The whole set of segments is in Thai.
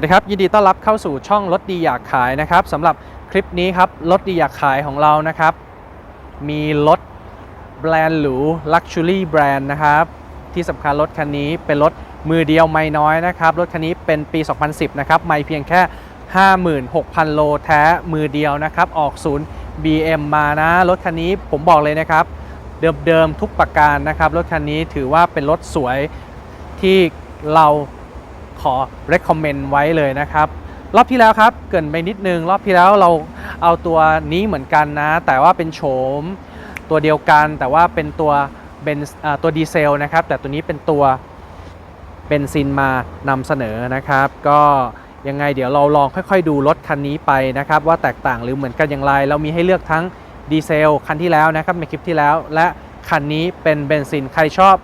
สวัสดีครับ ยินดีต้อนรับเข้าสู่ช่องรถดีอยากขายนะครับสำหรับคลิปนี้ครับรถดีอยากขายของเรานะครับ มีรถแบรนด์หรู Luxury แบรนด์นะครับที่สำคัญรถคันนี้เป็นรถมือเดียวไม่น้อยนะครับรถคันนี้เป็นปี 2010 นะครับไม่เพียงแค่ 56,000 โลแท้มือเดียวนะครับ ออกศูนย์ BM มานะ รถคันนี้ผมบอกเลยนะครับ เดิมๆทุกประการนะครับ รถคันนี้ถือว่าเป็นรถสวยที่เรา ขอ recommend ไว้เลยนะครับ รอบที่แล้วครับ เกินไปนิดนึง รอบที่แล้วเราเอาตัวนี้เหมือนกันนะ แต่ว่าเป็นโฉมตัวเดียวกัน แต่ว่าเป็นตัวเบนตัวดีเซลนะครับ แต่ตัวนี้เป็นตัวเบนซินมานำเสนอนะครับ ก็ยังไงเดี๋ยวเราลองค่อยๆ ดูรถคันนี้ไปนะครับ ว่าแตกต่างหรือเหมือนกันอย่างไร เรามีให้เลือกทั้งดีเซลคันที่แล้วนะครับในคลิปที่แล้ว และคันนี้เป็นเบนซินใครชอบ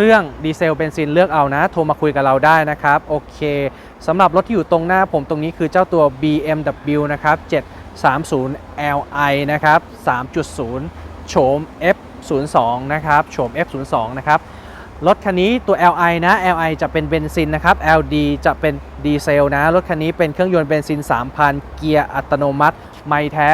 เครื่องดีเซลเบนซินเลือกเอานะ โทรมาคุยกับเราได้นะครับ โอเคสำหรับรถที่อยู่ตรงหน้าผมตรงนี้คือเจ้าตัว BMW นะครับ 730 Li นะครับ 3.0 โฉม F02 นะครับ โฉม F02 นะครับรถคันนี้ตัว Li นะ Li จะเป็นเบนซินนะครับ LD จะเป็นดีเซลนะ รถคันนี้เป็นเครื่องยนต์เบนซิน 3,000 เกียร์อัตโนมัติ ไม่แท้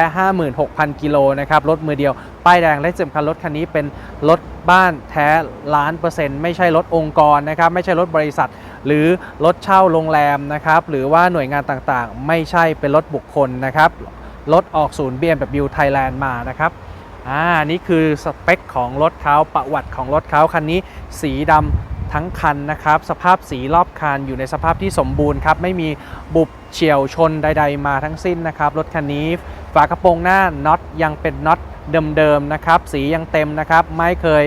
56,000 กิโลนะครับ รถมือเดียว ป้ายแดงและสำคัญรถคันนี้เป็นรถบ้านแท้ล้านเปอร์เซ็นต์ไม่ใช่รถองค์กรนะครับ ไม่ใช่รถบริษัท หรือรถเช่าโรงแรมนะครับ หรือว่าหน่วยงานต่างๆ ไม่ใช่เป็นรถบุคคลนะครับ รถออกศูนย์ BMW Thailand มานะครับอ่านี่คือสเปคของรถเขาประวัติของรถเขาคันนี้สีดำ ทั้งคันนะครับ สภาพสีรอบคันอยู่ในสภาพที่สมบูรณ์ครับ ไม่มีบุบเฉียวชนใด ๆ มาทั้งสิ้นนะครับ รถคันนี้ ฝากระโปรงหน้าน็อตยังเป็นน็อตเดิมๆนะครับ สียังเต็มนะครับ ไม่เคย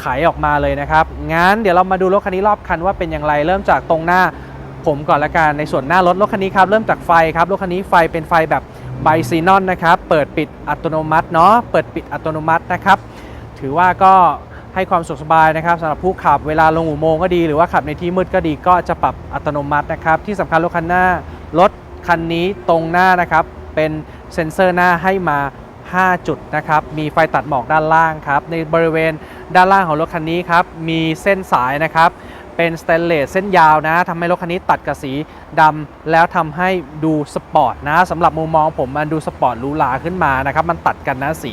ไขออกมาเลยนะครับ งั้นเดี๋ยวเรามาดูรถคันนี้รอบคันว่าเป็นอย่างไร เริ่มจากตรงหน้าผมก่อนละกัน ในส่วนหน้ารถรถคันนี้ครับ เริ่มจากไฟครับ รถคันนี้ไฟเป็นไฟแบบไบซีนอนนะครับ เปิดปิดอัตโนมัติเนาะ เปิดปิดอัตโนมัตินะครับ ถือว่าก็ ให้ความสะดวกสบายนะครับสำหรับผู้ขับเวลาลงอุโมงค์ก็ดี หรือว่าขับในที่มืดก็ดีก็จะปรับอัตโนมัตินะครับ ที่สำคัญรถคันหน้ารถคันนี้ตรงหน้านะครับ เป็นเซ็นเซอร์หน้าให้มา 5 จุดนะครับ มีไฟตัดหมอกด้านล่างครับ ในบริเวณด้านล่างของรถคันนี้ครับ มีเส้นสายนะครับ เป็นสเตนเลสเส้นยาวนะทำให้รถคันนี้ตัดกับสีดำแล้วทำให้ดูสปอร์ตนะสำหรับมุมมองผมมันดูสปอร์ตหรูหราขึ้นมานะครับ มันตัดกันนะสี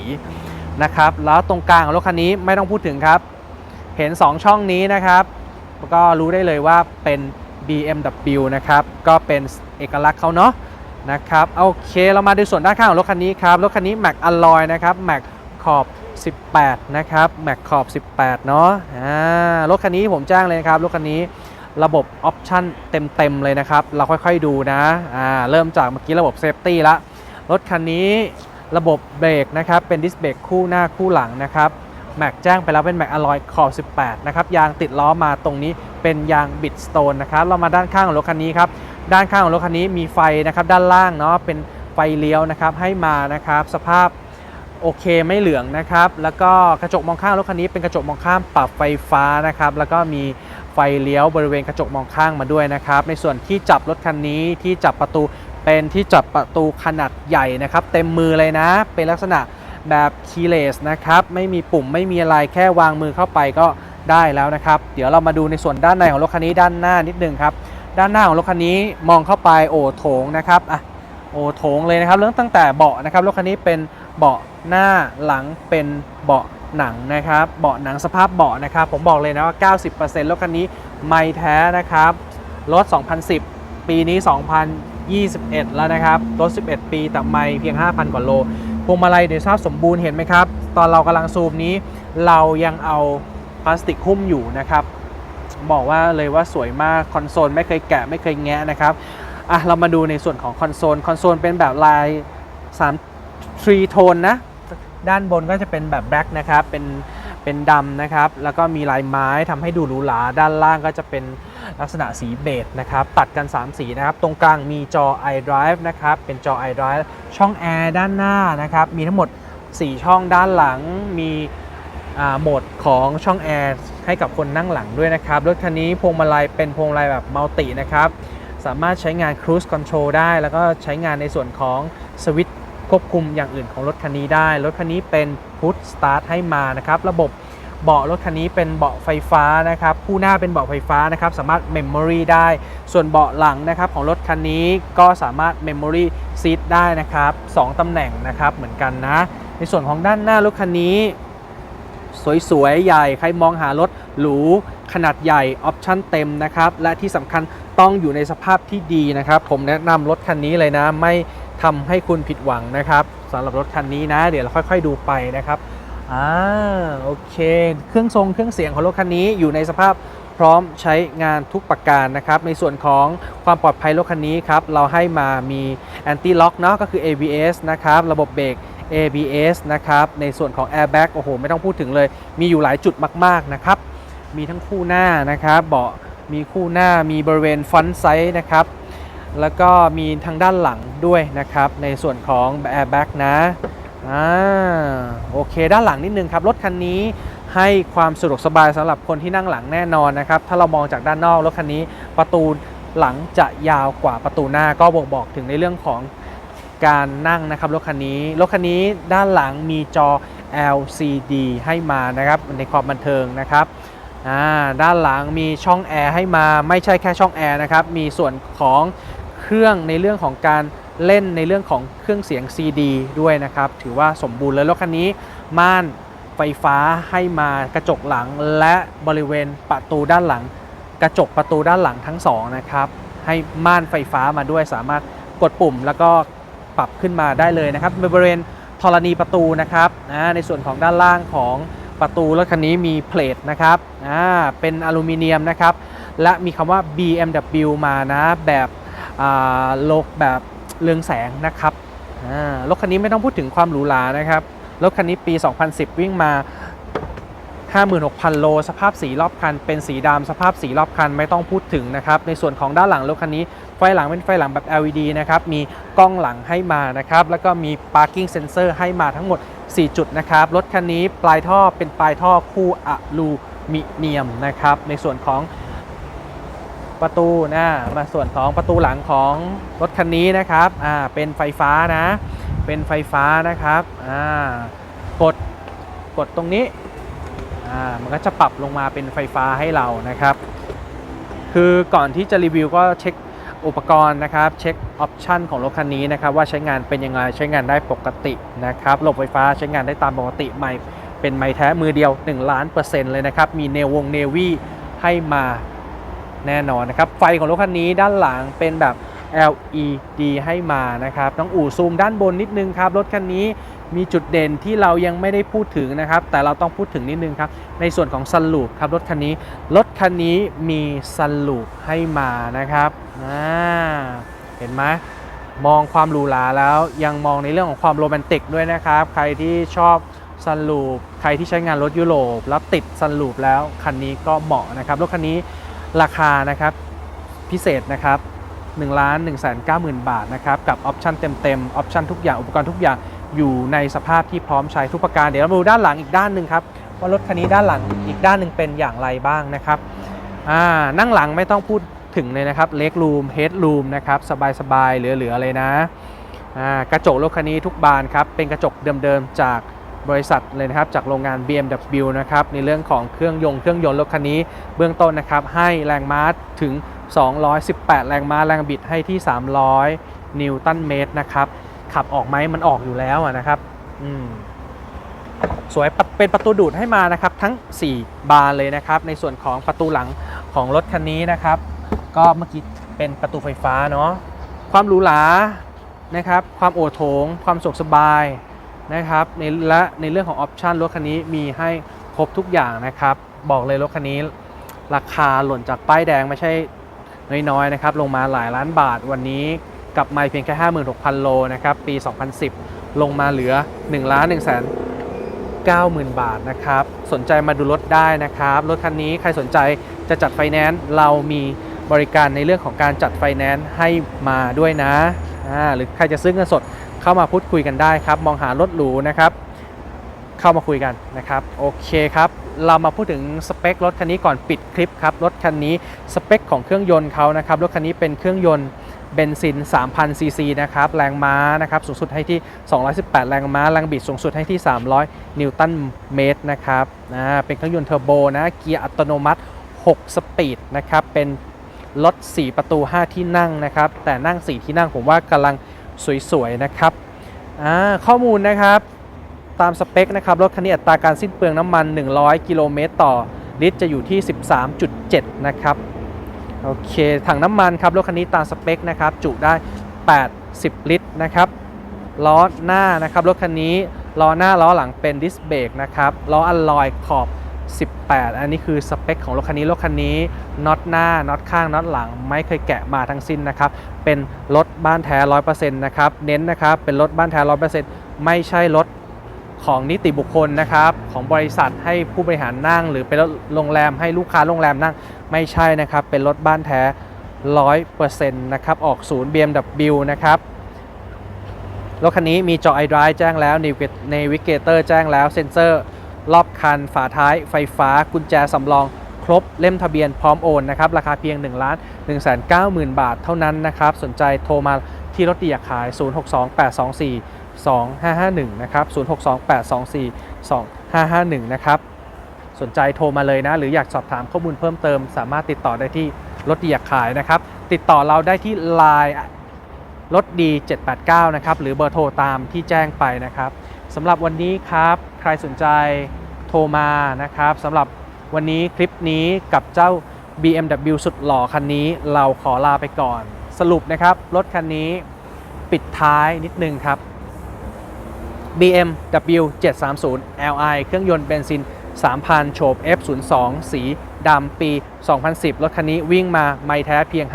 นะครับ แล้วตรงกลางของรถคันนี้ไม่ต้องพูดถึงครับ เห็น 2 ช่องนี้นะครับ ก็รู้ได้เลยว่าเป็น BMW นะครับ ก็เป็นเอกลักษณ์เขาเนาะนะครับโอเคเรามาดูส่วนด้านข้างของรถคันนี้ครับ รถคันนี้แม็กอลลอยนะครับแม็กขอบ 18 นะครับแม็กขอบ 18 เนาะอ่ารถคันนี้ผมแจ้งเลยนะครับรถคันนี้ระบบออปชั่นเต็ม ๆ เลยนะครับ เราค่อย ๆ ดูนะอ่าเริ่มจากเมื่อกี้ระบบเซฟตี้ละรถคันนี้ ระบบเบรกนะครับ เป็นดิสเบรกคู่หน้าคู่หลังนะครับแม็กแจ้งไปแล้วเป็นแม็กอลอยขอบ 18 นะครับ ยางติดล้อมาตรงนี้เป็นยางบิดสโตนนะครับ เรามาด้านข้างของรถคันนี้ครับ ด้านข้างของรถคันนี้มีไฟนะครับ ด้านล่างเนาะเป็นไฟเลี้ยวนะครับ ให้มานะครับ สภาพโอเคไม่เหลืองนะครับ แล้วก็กระจกมองข้างรถคันนี้เป็นกระจกมองข้างปรับไฟฟ้านะครับ แล้วก็มีไฟเลี้ยวบริเวณกระจกมองข้างมาด้วยนะครับ ในส่วนที่จับรถคันนี้ที่จับประตู เป็นที่จับประตูขนาดใหญ่นะครับ เต็มมือเลยนะ เป็นลักษณะแบบคีเลสนะครับ ไม่มีปุ่มไม่มีอะไรแค่วางมือเข้าไปก็ได้แล้วนะครับ เดี๋ยวเรามาดูในส่วนด้านในของรถคันนี้ด้านหน้านิดนึงครับ ด้านหน้าของรถคันนี้มองเข้าไปโอ้โถงนะครับอะโอ้โถงเลยนะครับเริ่มตั้งแต่เบาะนะครับรถคันนี้เป็นเบาะหน้าหลังเป็นเบาะหนังนะครับ เบาะหนังสภาพเบาะนะครับ ผมบอกเลยนะว่า 90%รถคันนี้ไม่แท้นะครับ รถ 2010 ปีนี้ 21 แล้วนะครับรถ 11 ปีแต่ไม่เพียง 5,000 กว่าโลพวงมาลัยในสภาพสมบูรณ์เห็นไหมครับ ตอนเรากำลังซูมนี้ เรายังเอาพลาสติกหุ้มอยู่นะครับ บอกว่าเลยว่าสวยมากคอนโซลไม่เคยแกะไม่เคยแงะนะครับอะเรามาดูในส่วนของคอนโซลคอนโซลเป็นแบบลาย3 3โทนนะ ด้านบนก็จะเป็นแบบแบล็กนะครับเป็นเป็นดำนะครับ แล้วก็มีลายไม้ทำให้ดูหรูหราด้านล่างก็จะเป็น ลักษณะสีเบจนะครับ ตัดกัน 3 สีนะครับ ตรงกลางมีจอ iDrive นะครับ เป็นจอ iDrive ช่องแอร์ด้านหน้านะครับ มีทั้งหมด 4 ช่องด้านหลัง มีโหมดของช่องแอร์ให้กับคนนั่งหลังด้วยนะครับ รถคันนี้พวงมาลัยเป็นพวงมาลัยแบบมัลตินะครับ สามารถใช้งาน Cruise Control ได้ แล้วก็ใช้งานในส่วนของสวิตช์ควบคุมอย่างอื่นของรถคันนี้ได้ รถคันนี้เป็น Push Start ให้มานะครับ ระบบ เบาะรถคันนี้เป็นเบาะไฟฟ้านะครับคู่หน้าเป็นเบาะไฟฟ้านะครับสามารถ Memory ได้ ส่วนเบาะหลังนะครับของรถคันนี้ก็สามารถ Memory Seat ได้นะครับสองตำแหน่งนะครับเหมือนกันนะ ในส่วนของด้านหน้ารถคันนี้ สวยๆ ใหญ่ใครมองหารถหรูขนาดใหญ่ออปชั่นเต็มนะครับและที่สำคัญต้องอยู่ในสภาพที่ดีนะครับ ผมแนะนำรถคันนี้เลยนะ ไม่ทำให้คุณผิดหวังนะครับสำหรับรถคันนี้นะ เดี๋ยวเราค่อย ๆ ดูไปนะครับ อ่าโอเค เครื่องทรงเครื่องเสียงของรถคันนี้อยู่ในสภาพพร้อมใช้งานทุกประการนะครับ ในส่วนของความปลอดภัยรถคันนี้ครับ เราให้มามี Anti Lock เนาะก็คือ ABS นะครับ ระบบเบรก ABS นะครับ ในส่วนของ Airbag โอ้โห ไม่ต้องพูดถึงเลย มีอยู่หลายจุดมาก ๆ นะครับ มีทั้งคู่หน้านะครับ เบาะมีคู่หน้ามีบริเวณฟ r น n t ไซ d ์นะครับ แล้วก็มีทางด้านหลังด้วยนะครับ ในส่วนของ Airbag นะ อ่าโอเค ด้านหลังนิดนึงครับ รถคันนี้ให้ความสะดวกสบายสำหรับคนที่นั่งหลังแน่นอนนะครับ ถ้าเรามองจากด้านนอกรถคันนี้ประตูหลังจะยาวกว่าประตูหน้าก็บ่งบอกถึงในเรื่องของการนั่งนะครับรถคันนี้รถคันนี้ด้านหลังมีจอ LCD ให้มานะครับในความบันเทิงนะครับอ่าด้านหลังมีช่องแอร์ให้มาไม่ใช่แค่ช่องแอร์นะครับมีส่วนของเครื่องในเรื่องของการ เล่นในเรื่องของเครื่องเสียง CD ด้วยนะครับ ถือว่าสมบูรณ์เลยรถคันนี้ม่านไฟฟ้าให้มากระจกหลังและบริเวณประตูด้านหลัง กระจกประตูด้านหลังทั้งสองนะครับให้ม่านไฟฟ้ามาด้วยสามารถกดปุ่มแล้วก็ปรับขึ้นมาได้เลยนะครับบริเวณธรณีประตูนะครับนะในส่วนของด้านล่างของประตูรถคันนี้มีเพลทนะครับอ่าเป็นอลูมิเนียมนะครับและมีคำว่า BMW มานะแบบโลกแบบ เรืองแสงนะครับรถคันนี้ไม่ต้องพูดถึงความหรูหรานะครับ รถคันนี้ปี 2010 วิ่งมา 56,000 โล สภาพสีรอบคัน เป็นสีดำสภาพสีรอบคันไม่ต้องพูดถึงนะครับ ในส่วนของด้านหลังรถคันนี้ ไฟหลังเป็นไฟหลังแบบ LED นะครับ มีกล้องหลังให้มานะครับ แล้วก็มี parking sensor ให้มาทั้งหมด 4 จุดนะครับ รถคันนี้ปลายท่อเป็นปลายท่อคู่อะลูมิเนียมนะครับ ในส่วนของ ประตูนะมาส่วนของประตูหลังของรถคันนี้นะครับอ่าเป็นไฟฟ้านะ เป็นไฟฟ้านะครับอ่ากดกดตรงนี้อ่ามันก็จะปรับลงมาเป็นไฟฟ้าให้เรานะครับ คือก่อนที่จะรีวิวก็เช็คอุปกรณ์นะครับ เช็คออปชันของรถคันนี้นะครับ ว่าใช้งานเป็นยังไงใช้งานได้ปกตินะครับระบบไฟฟ้าใช้งานได้ตามปกติใหม่เป็นไม้แท้มือเดียว 1 ล้านเปอร์เซ็นต์เลยนะครับ มีเนวงเนวี่ให้มา แน่นอนนะครับ ไฟของรถคันนี้ด้านหลังเป็นแบบ LED ให้มานะครับต้องอู่ซูมด้านบนนิดนึงครับ รถคันนี้มีจุดเด่นที่เรายังไม่ได้พูดถึงนะครับ แต่เราต้องพูดถึงนิดนึงครับ ในส่วนของซันลูปครับรถคันนี้ รถคันนี้มีซันลูปให้มานะครับเห็นไหมมองความหรูหราแล้วยังมองในเรื่องของความโรแมนติกด้วยนะครับ ใครที่ชอบซันลูปใครที่ใช้งานรถยุโรปแล้วติดซันลูปแล้วคันนี้ก็เหมาะนะครับรถคันนี้ ราคานะครับพิเศษนะครับ1ล้าน1 9 0 0 0 0 บาทนะครับกับออปชันเต็มๆออปชันทุกอย่างอุปกรณ์ทุกอย่างอยู่ในสภาพที่พร้อมใช้ทุกประการ เดี๋ยวเรามาดูด้านหลังอีกด้านหนึ่งครับว่ารถคันนี้ด้านหลังอีกด้านหนึ่งเป็นอย่างไรบ้างนะครับอ่านั่งหลังไม่ต้องพูดถึงเลยนะครับเล็กรูมเฮดรูมนะครับสบายๆเหลือๆเลยนะอ่ากระจกรถคันนี้ทุกบานครับเป็นกระจกเดิมๆจาก บริษัทเลยนะครับจากโรงงาน BMW นะครับในเรื่องของเครื่องยนต์เครื่องยนต์รถคันนี้เบื้องต้นนะครับให้แรงม้าถึง 218 แรงม้าแรงบิดให้ที่ 300 นิวตันเมตรนะครับขับออกไหมมันออกอยู่แล้วนะครับอืมสวยเป็นประตูดูดให้มานะครับทั้ง 4 บานเลยนะครับในส่วนของประตูหลังของรถคันนี้นะครับ ก็เมื่อกี้เป็นประตูไฟฟ้าเนาะความหรูหรานะครับ ความโอโถง ความสุขสบาย นะครับในและในเรื่องของออปชันรถคันนี้มีให้ครบทุกอย่างนะครับ บอกเลยรถคันนี้ ราคาหล่นจากป้ายแดงไม่ใช่น้อยๆนะครับ ลงมาหลายล้านบาทวันนี้กลับมาเพียงแค่ 56,000 โลนะครับ ปี 2010 ลงมาเหลือ1ล้าน1แสน90,000 บาทนะครับ สนใจมาดูรถได้นะครับ รถคันนี้ใครสนใจจะจัดไฟแนนซ์เรามีบริการในเรื่องของการจัดไฟแนนซ์ให้มาด้วยนะ หรือใครจะซื้อเงินสด เข้ามาพูดคุยกันได้ครับ มองหารถหรูนะครับ เข้ามาคุยกันนะครับ โอเคครับ เรามาพูดถึงสเปครถคันนี้ก่อนปิดคลิปครับ รถคันนี้สเปคของเครื่องยนต์เขานะครับ รถคันนี้เป็นเครื่องยนต์เบนซิน 3,000 ซีซีนะครับ แรงม้านะครับ สูงสุดให้ที่ 218 แรงม้า แรงบิดสูงสุดให้ที่ 300 นิวตันเมตรนะครับอ่าเป็นเครื่องยนต์เทอร์โบนะ เกียร์อัตโนมัติ 6 สปีดนะครับ เป็นรถ 4 ประตู 5 ที่นั่งนะครับ แต่นั่ง 4 ที่นั่งผมว่ากำลัง สวยๆนะครับอ่าข้อมูลนะครับตามสเปคนะครับรถคันนี้อัตราการสิ้นเปลืองน้ำมัน 100 กิโลเมตรต่อลิตรจะอยู่ที่ 13.7 นะครับโอเคถังน้ำมันครับรถคันนี้ตามสเปคนะครับจุได้ 80 ลิตรนะครับล้อหน้านะครับรถคันนี้ล้อหน้าล้อหลังเป็นดิสเบรกนะครับล้ออัลลอยขอบ 18 อันนี้คือสเปคของรถคันนี้ รถคันนี้น็อตหน้าน็อตข้างน็อตหลัง ไม่เคยแกะมาทั้งสิ้นนะครับ เป็นรถบ้านแท้ 100%นะครับ เน้นนะครับ เป็นรถบ้านแท้ 100%ไม่ใช่รถของนิติบุคคลนะครับ ของบริษัทให้ผู้บริหารนั่ง หรือเป็นรถโรงแรมให้ลูกค้าโรงแรมนั่ง ไม่ใช่นะครับ เป็นรถบ้านแท้ 100%นะครับ ออกศูนย์ BMW นะครับรถคันนี้มีจอ iDrive แจ้งแล้ว Navigator แจ้งแล้ว เซ็นเซอร์ รอบคัน ฝาท้ายไฟฟ้า กุญแจสำรอง ครบเล่มทะเบียนพร้อมโอนนะครับ ราคาเพียง1ล้าน1 9 0 0 0 0 บาทเท่านั้นนะครับ สนใจโทรมาที่รถดีอยากขาย 062824 2551 นะครับ 062824 2551 นะครับ สนใจโทรมาเลยนะ หรืออยากสอบถามข้อมูลเพิ่มเติม สามารถติดต่อได้ที่รถดีอยากขายนะครับ ติดต่อเราได้ที่ Line รถดี 789 นะครับ หรือเบอร์โทรตามที่แจ้งไปนะครับสำหรับวันนี้ครับ ใครสนใจโทรมานะครับสำหรับวันนี้คลิปนี้กับเจ้า BMW สุดหล่อคันนี้เราขอลาไปก่อน สรุปนะครับ รถคันนี้ปิดท้ายนิดนึงครับ BMW 730 Li เครื่องยนต์เบนซิน 3,000 โฉบ F02 สีดำปี 2010 รถคันนี้วิ่งมาไม่แท้เพียง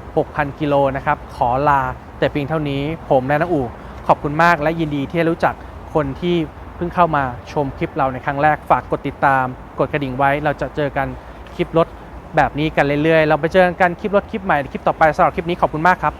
56,000 กิโลนะครับ ขอลา แต่เพียงเท่านี้ผมและน้าอู่ขอบคุณมากและยินดีที่ได้รู้จักคนที่เพิ่งเข้ามาชมคลิปเราในครั้งแรกฝากกดติดตาม กดกระดิ่งไว้ เราจะเจอกันคลิปรถแบบนี้กันเรื่อยๆ เราไปเจอกันคลิปรถคลิปใหม่คลิปต่อไปสำหรับคลิปนี้ขอบคุณมากครับ